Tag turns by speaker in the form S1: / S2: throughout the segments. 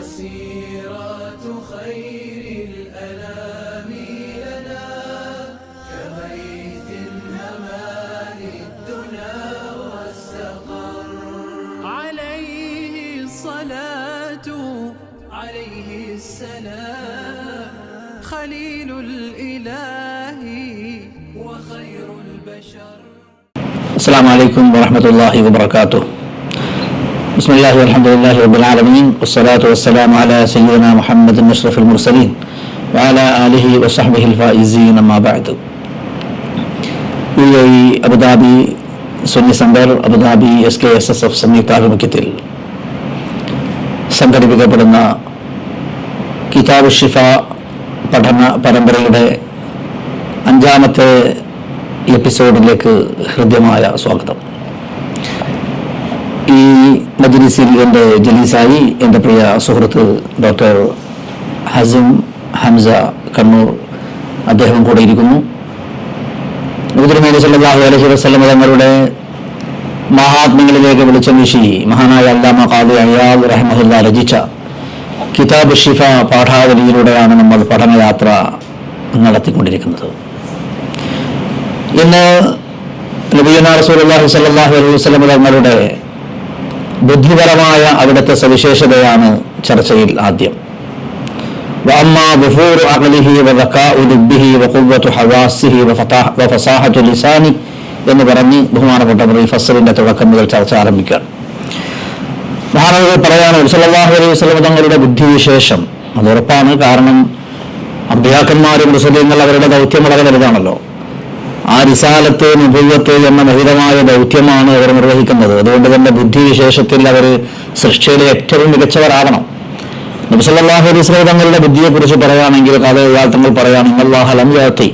S1: وسيرة خير الأنام لنا كغيث هما للدنا واستقر عليه الصلاة عليه السلام. خليل الإله وخير البشر.
S2: السلام عليكم ورحمة الله وبركاته. بسم الله والحمد لله رب العالمين والصلاة والسلام على سيدنا محمد أشرف المرسلين وعلى آله وصحبه الفائزين أما بعد U A E Abu Dhabi Sunni centre Abu Dhabi S K S S F സംയുക്താഭിമുഖ്യത്തിൽ സംഘടിപ്പിക്കപ്പെടുന്ന കിതാബ് ഷിഫ പഠന പരമ്പരയുടെ അഞ്ചാമത്തെ എപ്പിസോഡിലേക്ക് ഹൃദ്യമായ സ്വാഗതം ഈ മജ്ലിസിൽ എന്റെ ജലീസായി എന്റെ പ്രിയ സുഹൃത്ത് ഡോക്ടർ ഹസം ഹംസ കണ്ണൂർ അദ്ദേഹം കൂടെ ഇരിക്കുന്നു. നബിതിരുമേനി സല്ലല്ലാഹു അലൈഹി വസല്ലം തങ്ങളുടെ മഹാത്മ്യങ്ങളിലേക്ക് വിളിച്ച വീശി മഹാനായ അല്ലാമ ഖാദി അയ്യാദ് റഹ്മഹുല്ല രചിച്ച കിതാബ് ഷിഫ പാഠാവലിയിലൂടെയാണ് നമ്മൾ പഠനയാത്ര നടത്തിക്കൊണ്ടിരിക്കുന്നത്. ഇന്ന് നബിയുന റസൂലുള്ളാഹി സല്ലാഹു അലൈഹി വസല്ലം തങ്ങളുടെ ബുദ്ധിപരമായ അവിടുത്തെ സവിശേഷതയാണ് ചർച്ചയിൽ ആദ്യം. എന്ന് പറഞ്ഞ് ബഹുമാനപ്പെട്ട മുറി ഫസലിന്റെ തുടക്കം മുതൽ ചർച്ച ആരംഭിക്കുകയാണ് മഹാനവർ പറയാണ് സല്ലാഹു അലൈഹി വസ്ലം ബുദ്ധിവിശേഷം. അത് ഉറപ്പാണ് കാരണം അഭ്യാക്കന്മാരും മുസ്ലിങ്ങൾ അവരുടെ ദൗത്യം വളരെ വലുതാണല്ലോ. ആ റിസാലത്ത് നുഭവത്ത് എന്ന മഹിതമായ ദൗത്യമാണ് അവർ നിർവഹിക്കുന്നത് അതുകൊണ്ട് തന്നെ ബുദ്ധിവിശേഷത്തിൽ അവർ സൃഷ്ടിയുടെ ഏറ്റവും മികച്ചവരാകണം നബിസല്ലാഹു അലൈഹി സ്വലം തങ്ങളുടെ ബുദ്ധിയെക്കുറിച്ച് പറയുകയാണെങ്കിൽ കഥ തങ്ങൾ പറയുകയാണെങ്കിൽ അല്ലാഹു ലം യഅതി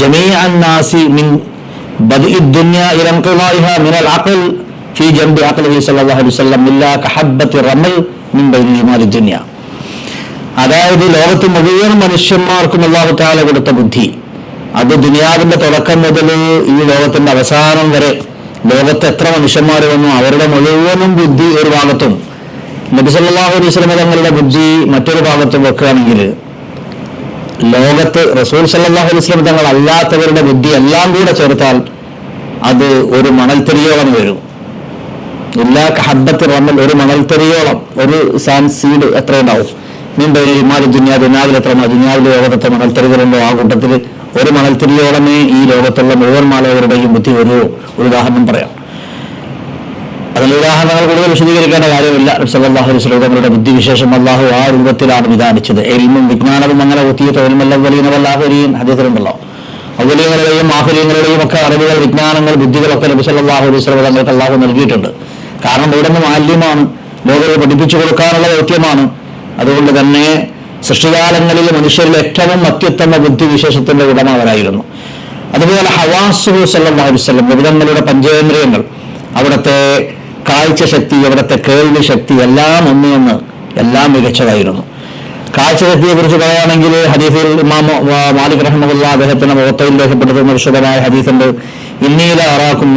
S2: ജമീഅ الناس من بدء الدنيا الى انقضائها من العقل في جنب عقله صلى الله عليه وسلم الا كحبة رمل من بين جمال الدنيا അതായത് ലോകത്ത് മുഴുവൻ മനുഷ്യന്മാർക്കും അള്ളാഹു താല കൊടുത്ത ബുദ്ധി അത് ദുനിയാവിന്റെ തുടക്കം മുതൽ ഈ ലോകത്തിന്റെ അവസാനം വരെ ലോകത്ത് എത്ര മനുഷ്യന്മാർ വന്നു അവരുടെ മുഴുവനും ബുദ്ധി ഒരു ഭാഗത്തും. നബിസല്ലാഹു വസല്ലം തങ്ങളുടെ ബുദ്ധി മറ്റൊരു ഭാഗത്തും വെക്കുകയാണെങ്കിൽ ലോകത്ത് റസൂൽ സല്ലാഹു അലൈഹി വസല്ലം തങ്ങൾ അല്ലാത്തവരുടെ ബുദ്ധി എല്ലാം കൂടെ ചേർത്താൽ അത് ഒരു മണൽത്തരിയോളം വരും എല്ലാ ഹബ്ബത്ത് റമ്മൽ ഒരു മണൽത്തരിയോളം ഒരു സാൻ സീഡ് എത്ര ഉണ്ടാവും നീണ്ട ഇമാരി ദുനിയാ ദുനിയാവിൽ എത്ര ദുനിയാവിലെ ലോകത്തെ മണൽത്തെരികളുണ്ടോ ആ കൂട്ടത്തിൽ ഒരു മണൽത്തിരിയോളമേ ഈ ലോകത്തുള്ള മുഴുവൻ മാലകരുടെയും ബുദ്ധി ഒരു ഉദാഹരണം പറയാം. അതിൽ ഉദാഹരണങ്ങൾ കൂടുതൽ വിശദീകരിക്കേണ്ട കാര്യമില്ല. സല്ലല്ലാഹു അലൈഹി ബുദ്ധിവിശേഷം അള്ളാഹു ആ രൂപത്തിലാണ് വിധാനിച്ചത് എൽമും വിജ്ഞാനവും അങ്ങനെ ഒത്തിയ തൊഴിൽമല്ലവലീനവല്ലാഹുരീൻ ഹദീസിലുണ്ടല്ലോ. അവലീങ്ങളുടെയും ആഹുലീങ്ങളുടെയും ഒക്കെ അറിവുകൾ വിജ്ഞാനങ്ങൾ ബുദ്ധികളൊക്കെ നബി സല്ലല്ലാഹു അലൈഹി അള്ളാഹു നൽകിയിട്ടുണ്ട്. കാരണം ഇവിടെ നിന്ന് മാലിന്യമാണ്. ലോകത്തെ പഠിപ്പിച്ചു കൊടുക്കാനുള്ള ദൗത്യമാണ്. അതുകൊണ്ട് തന്നെ സൃഷ്ടികാലങ്ങളിൽ മനുഷ്യരിൽ ഏറ്റവും അത്യുത്തമ ബുദ്ധിവിശേഷത്തിന്റെ ഉടമ അവരായിരുന്നു. അതുപോലെ ഹവാസുഹു വസല്ലം വിവിധങ്ങളുടെ പഞ്ചേന്ദ്രിയങ്ങൾ അവിടുത്തെ കാഴ്ച ശക്തി അവിടുത്തെ കേൾവി ശക്തി എല്ലാം ഒന്നിയെന്ന് എല്ലാം മികച്ചതായിരുന്നു. കാഴ്ച ശക്തിയെ കുറിച്ച് പറയുകയാണെങ്കിൽ ഹദീഫിൽ ഇമാം മാലിക് റഹ്മുല്ല അദ്ദേഹത്തിന്റെ മുഖത്തയിൽ രേഖപ്പെടുത്തുന്ന വിശദമായ ഹദീഫുണ്ട് ഇന്നീല അറാക്കും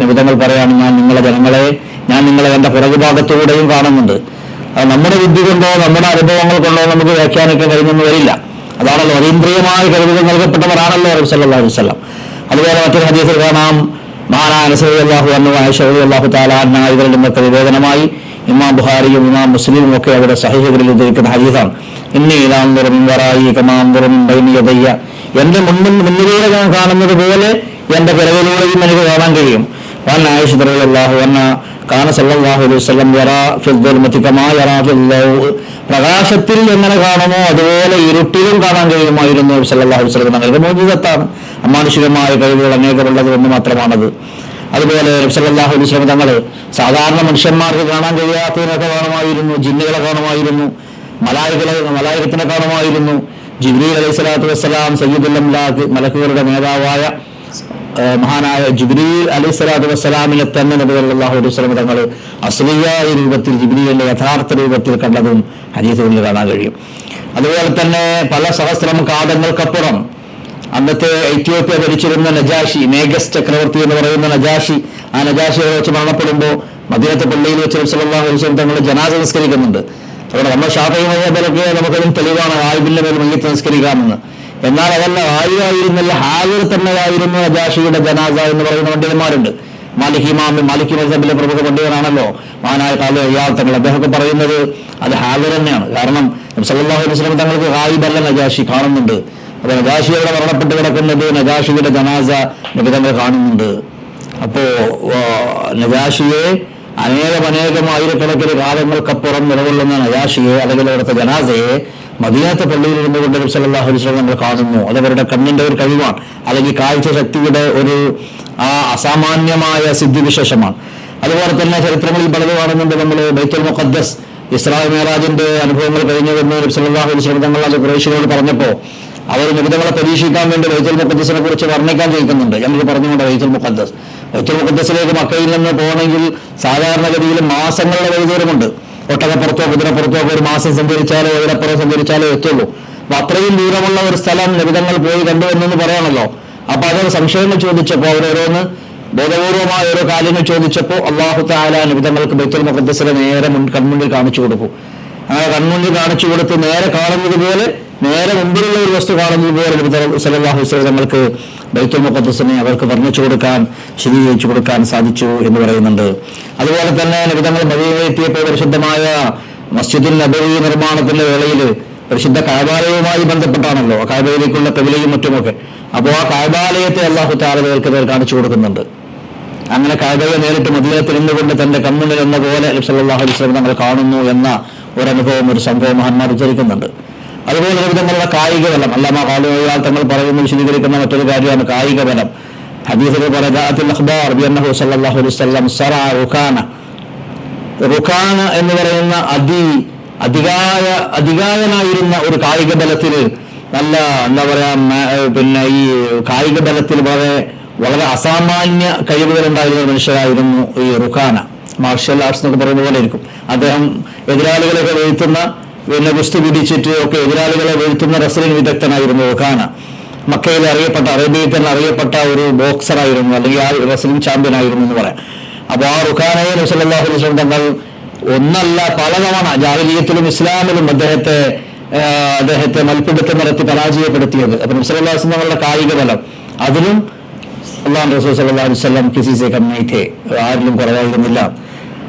S2: നിമിതങ്ങൾ പറയാണ് ഞാൻ നിങ്ങളെ ജനങ്ങളെ ഞാൻ നിങ്ങളെ എന്റെ പുറകുഭാഗത്തൂടെയും കാണുന്നുണ്ട്. നമ്മുടെ ബുദ്ധി കൊണ്ടോ നമ്മുടെ അനുഭവങ്ങൾ കൊണ്ടോ നമുക്ക് വ്യാഖ്യാനിക്കാൻ കഴിഞ്ഞെന്ന് വരില്ല. അതാണല്ലോ അതീന്ദ്രിയമായ കരുതുകൾ നൽകപ്പെട്ടവരാണല്ലോ അറബ് സല്ലാ വസല്ലം. അതുപോലെ മറ്റൊരു ഹദീസിൽ കാണാം. മഹാനായ നസറി അള്ളാഹു അന്നു ആയിഷ അള്ളാഹു താലാന്ന ഇവരിൽ നിന്നൊക്കെ നിവേദനമായി ഇമാം ബുഹാരിയും ഇമാം മുസ്ലിമും ഒക്കെ അവരുടെ സഹിഹകളിൽ ഉദ്ധരിക്കുന്ന ഹദീസാണ്. ഇന്നി ഇതാന്തരം വറായി കമാന്തരം ബൈനിയതയ്യ എന്റെ മുന്നിൽ മുന്നിലൂടെ ഞാൻ കാണുന്നത് പോലെ എന്റെ പിറകിലൂടെയും എനിക്ക് കാണാൻ കഴിയും. വൻ ആയിഷ അള്ളാഹു വന്ന കാന സല്ലല്ലാഹു അലൈഹി വസല്ലം യറാ ഫിൽ ദുൽമതി കമാ യറാ ഫിൽ ലൗ പ്രകാശത്തിൽ എങ്ങനെ കാണുമോ അതുപോലെ ഇരുട്ടിലും കാണാൻ കഴിയുമായിരുന്നു. സല്ലാഹു വസല്ലം തങ്ങൾക്ക് മോചിതത്താണ്. അമാനുഷികമായ കഴിവുകൾ അനേകമുള്ളത് എന്ന് മാത്രമാണത്. അതുപോലെ നബി സല്ലല്ലാഹു അലൈഹി വസല്ലം തങ്ങൾ സാധാരണ മനുഷ്യന്മാർക്ക് കാണാൻ കഴിയാത്തതിനൊക്കെ കാണുമായിരുന്നു ജിന്നുകളെ കാണുമായിരുന്നു മലായികളെ മലായകത്തിനെ കാണുമായിരുന്നു ജിബ്രീൽ അലൈഹി സ്വലാത്തു വസ്സലാം സയ്യിദുൽ അംലാഖ് മലക്കുകളുടെ നേതാവായ മഹാനായ ജിബ്രീൽ അലൈഹി സ്വലാത്തു വസ്സലാമിനെ തന്നെ നബി അള്ളാഹു അലൈഹി സ്വലം തങ്ങൾ അസ്ലിയായ രൂപത്തിൽ ജിബ്രീലിന്റെ യഥാർത്ഥ രൂപത്തിൽ കണ്ടതും ഹരീസുകളിൽ കാണാൻ കഴിയും. അതുപോലെ തന്നെ പല സഹസ്രം കാലങ്ങൾക്കപ്പുറം അന്നത്തെ എത്യോപ്യ ഭരിച്ചിരുന്ന നജാഷി നേഗസ് ചക്രവർത്തി എന്ന് പറയുന്ന നജാഷി ആ നജാഷിയെ വെച്ച് മരണപ്പെടുമ്പോൾ മദീനത്തെ പള്ളിയിൽ വെച്ച് സല്ലല്ലാഹു അലൈഹി വസല്ലം തങ്ങൾ ജനാസ നിസ്കരിക്കുന്നുണ്ട്. അതുകൊണ്ട് നമ്മൾ ഷാഫി മതബലൊക്കെ നമുക്കതും തെളിവാണ് ആയുബിന്റെ മേൽ മയ്യത്ത് നിസ്കരിക്കാമെന്ന്. എന്നാൽ അതല്ല വായുവായിരുന്നല്ല ഹാജർ തന്നെയായിരുന്നു അജാഷിയുടെ ജനാസ എന്ന് പറയുന്ന പണ്ഡിതന്മാരുണ്ട്. മാലിക് ഇമാമി മാലിക് മസബിലെ പ്രമുഖ പണ്ഡിതനാണല്ലോ. മാനായ കാല തങ്ങൾ അദ്ദേഹമൊക്കെ പറയുന്നത് അത് ഹാജർ തന്നെയാണ്. കാരണം സല്ലാഹു അലൈഹി വസല്ലം തങ്ങൾക്ക് ഹായിബല്ല നജാഷി കാണുന്നുണ്ട്. അപ്പൊ നജാഷിയുടെ മരണപ്പെട്ട് കിടക്കുന്നത് നജാഷിയുടെ ജനാസ നിബിതങ്ങൾ കാണുന്നുണ്ട്. അപ്പോ നജാഷിയെ അനേകം അനേകം ആയിരക്കണക്കിന് കാലങ്ങൾക്കപ്പുറം നിലകൊള്ളുന്ന നജാഷിയെ അല്ലെങ്കിൽ അവിടുത്തെ ജനാസയെ മദീനത്തെ പള്ളിയിൽ ഇരുന്നു കൊണ്ട് നബി സല്ലല്ലാഹു അലൈഹി നമ്മൾ കാണുന്നു. അത് അവരുടെ കണ്ണിന്റെ ഒരു കഴിവാണ്. അല്ലെങ്കിൽ കാഴ്ച ശക്തിയുടെ ഒരു ആ അസാമാന്യമായ സിദ്ധിവിശേഷമാണ്. അതുപോലെ തന്നെ ചരിത്രങ്ങളിൽ പലത് കാണുന്നുണ്ട് നമ്മൾ ബൈത്തുൽ മുഖദ്ദസ് ഇസ്രായേൽ മേരാജിന്റെ അനുഭവങ്ങൾ കഴിഞ്ഞുവെന്ന് നബി സല്ലല്ലാഹു അലൈഹി തങ്ങൾ അത് കുറേശ്ശിനോട് പറഞ്ഞപ്പോൾ അവർ നിബിധങ്ങളെ പരീക്ഷിക്കാൻ വേണ്ടി ബൈത്തുൽ മുഖദ്സിനെ കുറിച്ച് വർണിക്കാൻ ചോദിക്കുന്നുണ്ട്. ഞങ്ങൾ പറഞ്ഞുകൊണ്ട് ബൈത്തുൽ മുഖദ്ദസ്. ബൈത്തുൽ മുഖദ്സിലേക്ക് മക്കയിൽ നിന്ന് പോകണമെങ്കിൽ സാധാരണഗതിയിൽ മാസങ്ങളുടെ വൈദൂരമുണ്ട് ഒട്ടകപ്പുറത്തോ കുതിരപ്പുറത്തോ ഒരു മാസം സഞ്ചരിച്ചാലോ ഇതിനപ്പുറം സഞ്ചരിച്ചാലോ എത്തുള്ളൂ. അപ്പൊ അത്രയും ദൂരമുള്ള ഒരു സ്ഥലം ലഭിതങ്ങൾ പോയി കണ്ടുവന്നെന്ന് പറയാണല്ലോ. അപ്പൊ അതൊരു സംശയങ്ങൾ ചോദിച്ചപ്പോൾ അവരോരോന്ന് ബോധപൂർവമായ ഓരോ കാര്യങ്ങൾ ചോദിച്ചപ്പോൾ അള്ളാഹു താല ലഭിതങ്ങൾക്ക് ബൈത്തുൽ മുഖദ്ദസിനെ നേരെ മുൻ കൺമുന്നിൽ കാണിച്ചു കൊടുക്കും. അങ്ങനെ കൺമുന്നിൽ കാണിച്ചു കൊടുത്ത് നേരെ കാണുന്നത് പോലെ നേരെ മുമ്പിലുള്ള ഒരു വസ്തു കാണുന്നത് പോലെ നബി അലൈഹി തങ്ങൾക്ക് ബൈത്തുൽ മുഖദ്ദസിനെ അവർക്ക് വർണിച്ചു കൊടുക്കാൻ ശരീകരിച്ചു കൊടുക്കാൻ സാധിച്ചു എന്ന് പറയുന്നുണ്ട്. അതുപോലെ തന്നെ നിബിധങ്ങൾ മദീനയിലെത്തിയപ്പോൾ പരിശുദ്ധമായ മസ്ജിദുൽ നബവി നിർമ്മാണത്തിന്റെ വേളയിൽ പരിശുദ്ധ കാബാലയവുമായി ബന്ധപ്പെട്ടാണല്ലോ കാബയിലേക്കുള്ള കവിലയും മറ്റുമൊക്കെ. അപ്പോൾ ആ കാബാലയത്തെ അള്ളാഹു താരതകൾക്ക് പേർ കാണിച്ചു കൊടുക്കുന്നുണ്ട്. അങ്ങനെ കാബയെ നേരിട്ട് മദീനത്തിൽ നിന്നുകൊണ്ട് തന്റെ കമ്മുന്നിൽ എന്ന പോലെ നബി സല്ലല്ലാഹു അലൈഹി നമ്മൾ കാണുന്നു എന്ന ഒരു അനുഭവം ഒരു സംഭവം മഹാന്മാർ ഉച്ചരിക്കുന്നുണ്ട്. അതുപോലെ വിധമുള്ള കായിക ബലം അല്ലാമ കാലുകൾ തങ്ങൾ പറയുന്ന വിശദീകരിക്കുന്ന മറ്റൊരു കാര്യമാണ് കായിക ബലം ഹദീസുകൾ പറയുന്ന റുഖാന. എന്ന് പറയുന്ന അതി അധികായ അധികായനായിരുന്ന ഒരു കായിക ബലത്തിൽ നല്ല എന്താ പറയാ പിന്നെ ഈ കായിക ബലത്തിൽ വളരെ വളരെ അസാമാന്യ കഴിവുകൾ ഉണ്ടായിരുന്ന മനുഷ്യരായിരുന്നു ഈ റുഖാന. മാർഷൽ ആർട്സ് എന്നൊക്കെ പറയുന്ന പോലെ ഇരിക്കും അദ്ദേഹം എതിരാളികളൊക്കെ വീഴ്ത്തുന്ന പിന്നെ ഗുസ്തി പിടിച്ചിട്ട് ഒക്കെ എതിരാളികളെ വീഴ്ത്തുന്ന റെസ്ലിംഗ് വിദഗ്ധനായിരുന്നു ഖാന മക്കയിൽ അറിയപ്പെട്ട അറേബ്യയിൽ തന്നെ അറിയപ്പെട്ട ഒരു ബോക്സറായിരുന്നു അല്ലെങ്കിൽ ആ റെസ്ലിംഗ് ചാമ്പ്യൻ ആയിരുന്നു എന്ന് പറയാം. അപ്പോൾ ആ റുഖാനയെ നബിസല്ലാഹു അലൈഹി വസല്ലം തങ്ങൾ ഒന്നല്ല പലതവണ ജാഹലീയത്തിലും ഇസ്ലാമിലും അദ്ദേഹത്തെ അദ്ദേഹത്തെ മൽപ്പിടുത്തം നടത്തി പരാജയപ്പെടുത്തിയത്. അപ്പൊ നബിസല്ലാഹു വസ്ലം തങ്ങളുടെ കായിക ബലം. അതിലും അള്ളാഹു റസൂൽ സല്ലാ വസല്ലം കിസിസെ കമ്മൈത്തെ ആരിലും കുറവായിരുന്നില്ല.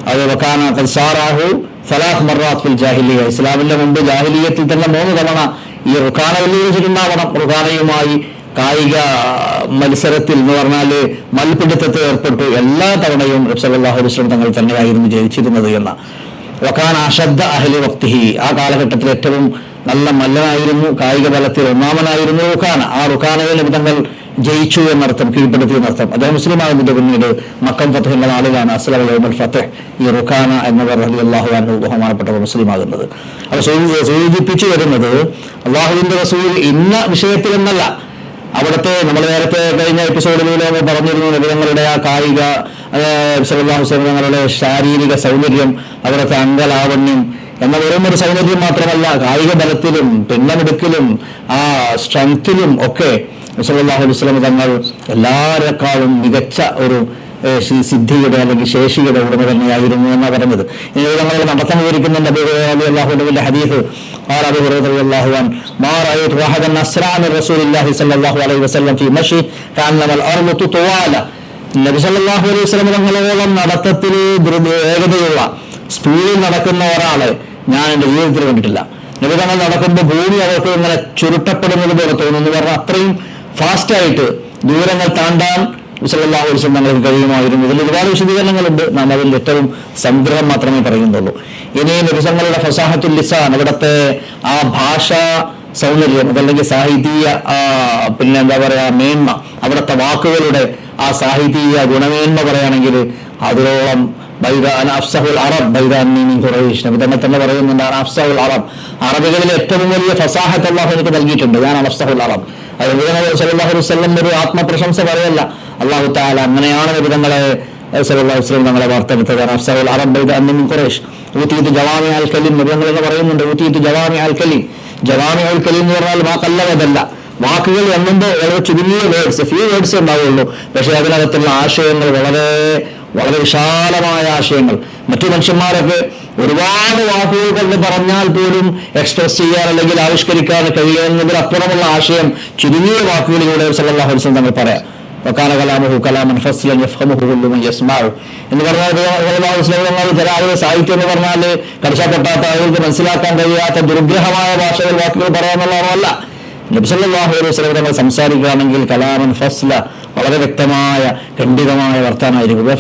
S2: അത് വക്കാന സാറാഹു സലാഹ് മറാത്ത് ഫിൽ ജാഹിലിയ. ഇസ്ലാമിന്റെ മുമ്പ് ജാഹിലിയത്തിൽ തന്നെ മൂന്ന് തവണ ഈ റുഖാന വെല്ലുവിളിച്ചിട്ടുണ്ടാവണം റുഖാനയുമായി കായിക മത്സരത്തിൽ എന്ന് പറഞ്ഞാൽ മൽപിടുത്തത്തിൽ ഏർപ്പെട്ടു. എല്ലാ തവണയും റബ്സലാഹു വസ്ലം തങ്ങൾ തന്നെയായിരുന്നു ജയിച്ചിരുന്നത് എന്ന വക്കാൻ അശബ്ദ അഹലി വക്തിഹി. ആ കാലഘട്ടത്തിൽ ഏറ്റവും നല്ല മല്ലനായിരുന്നു. കായിക ബലത്തിൽ ഒന്നാമനായിരുന്നു റുഖാന. ആ റുഖാനയിൽ തങ്ങൾ ജയിച്ചു എന്നർത്ഥം കീഴ്പ്പെടുത്തി എന്നർത്ഥം. അദ്ദേഹം മുസ്ലിം ആകുന്നതിന്റെ പിന്നീട് മക്കം ഫത്തഹിന്റെ നാളിലാണ് അസ്ലം യോമൽ ഫത്തഹ് ഈ റുഖാന എന്നവർ അലി അള്ളാഹു അനു ബഹുമാനപ്പെട്ടവർ മുസ്ലിം ആകുന്നത് അവർ സൂചിപ്പിച്ചു വരുന്നത് അള്ളാഹുവിന്റെ റസൂൽ ഇന്ന വിഷയത്തിൽ എന്നല്ല അവിടുത്തെ നമ്മൾ നേരത്തെ കഴിഞ്ഞ എപ്പിസോഡിലൂടെ പറഞ്ഞിരുന്നു നബിതങ്ങളുടെ ആ കായിക തങ്ങളുടെ ശാരീരിക സൗന്ദര്യം അവിടുത്തെ അംഗലാവണ്യം എന്ന വെറും ഒരു സൗന്ദര്യം മാത്രമല്ല കായിക ബലത്തിലും പിന്നമെടുക്കലും ആ സ്ട്രെങ്ത്തിലും ഒക്കെ മുസലാഹു വസ്ലം തങ്ങൾ എല്ലാവരെക്കാളും മികച്ച ഒരു സിദ്ധിയുടെ അല്ലെങ്കിൽ ശേഷിയുടെ ഉടമ തന്നെയായിരുന്നു എന്നാണ് പറഞ്ഞത്. ഇനി നമ്മൾ നടത്തം വിവരിക്കുന്നുണ്ട് അള്ളാഹുവിന്റെ ഹദീഫ് തങ്ങളോളം വേഗതയുള്ള സ്പീഡിൽ നടക്കുന്ന ഒരാളെ ഞാൻ എന്റെ ജീവിതത്തിൽ കണ്ടിട്ടില്ല. നബിതങ്ങൾ നടക്കുമ്പോൾ ഭൂമി അവർക്ക് ഇങ്ങനെ ചുരുട്ടപ്പെടുന്നത് പോലെ തോന്നുന്നു. കാരണം അത്രയും ഫാസ്റ്റായിട്ട് ദൂരങ്ങൾ താണ്ടാൻ സല്ലല്ലാഹു അലൈഹി വസല്ലം തങ്ങൾക്ക് കഴിയുമായിരുന്നു. ഇതിൽ ഒരുപാട് വിശദീകരണങ്ങളുണ്ട്. നാം അതിൽ ഏറ്റവും സംഗ്രഹം മാത്രമേ പറയുന്നുള്ളൂ. ഇനി ദിവസങ്ങളുടെ ഫസാഹത്തുൽ ലിസാൻ അവിടുത്തെ ആ ഭാഷ സൗന്ദര്യം അതല്ലെങ്കിൽ സാഹിത്യ പിന്നെ എന്താ പറയാ മേന്മ അവിടുത്തെ വാക്കുകളുടെ ആ സാഹിത്യ ഗുണമേന്മ പറയുകയാണെങ്കിൽ അതിലോളം ബൈദാൻ അഫ്സഹുൽ അറബ് ബൈദാൻ ഖുറൈഷ് നബി തന്നെ തന്നെ അഫ്സഹുൽ അറബ്. അറബികളിൽ ഏറ്റവും വലിയ ഫസാഹത്ത് അള്ളാഹു എനിക്ക് നൽകിയിട്ടുണ്ട്. ഞാൻ അഫ്സഹുൽ അറബ്. അത് നബി സല്ലല്ലാഹു അലൈഹി വസല്ലം ഒരു ആത്മപ്രശംസ പറയല്ല. അള്ളാഹു താല അങ്ങനെയാണ് അലൈഹി വസല്ലം തങ്ങളെ വാർത്തെടുത്തത്. അഫ്സൽ അറബ് മീനിങ് ഖുറൈഷ്. ഊത്തീത്ത് ജവാമി അൽ കലിം എന്ന് പറയുന്നുണ്ട്. ഊത്തീത്ത് ജവാമി അൽ കലിം. ജവാമി അൽ കലിം എന്ന് പറഞ്ഞാൽ വാക്കല്ലതല്ല വാക്കുകൾ എണ്ണുമ്പോൾ വളരെ ചുരുങ്ങിയ വേർഡ്സ് ഫ്യൂ വേർഡ്സ് ഉണ്ടാവുള്ളൂ. പക്ഷെ അതിനകത്തുള്ള ആശയങ്ങൾ വളരെ വളരെ വിശാലമായ ആശയങ്ങൾ. മറ്റു മനുഷ്യന്മാരൊക്കെ ഒരുപാട് വാക്കുകൾ കൊണ്ട് പറഞ്ഞാൽ പോലും എക്സ്പ്രസ് ചെയ്യാൻ അല്ലെങ്കിൽ ആവിഷ്കരിക്കാൻ കഴിയുന്നതിലപ്പുറമുള്ള ആശയം ചുരുങ്ങിയ വാക്കുകളിലൂടെ വസല്ലം തങ്ങൾ പറയാം. എന്ന് സാഹിത്യം എന്ന് പറഞ്ഞാൽ കടിച്ചപ്പെട്ടാത്ത ആളുകൾക്ക് മനസ്സിലാക്കാൻ കഴിയാത്ത ദുർഗ്രഹമായ ഭാഷകൾ വാക്കുകൾ പറയാമെന്നുള്ളതല്ല നബ്സല്ലാഹു അലൈഹി വസല്ലം തങ്ങൾ സംസാരിക്കുകയാണെങ്കിൽ കലാമൻ ഫസ്ല വളരെ വ്യക്തമായ ഖണ്ഡിതമായ വർത്താനായിരിക്കും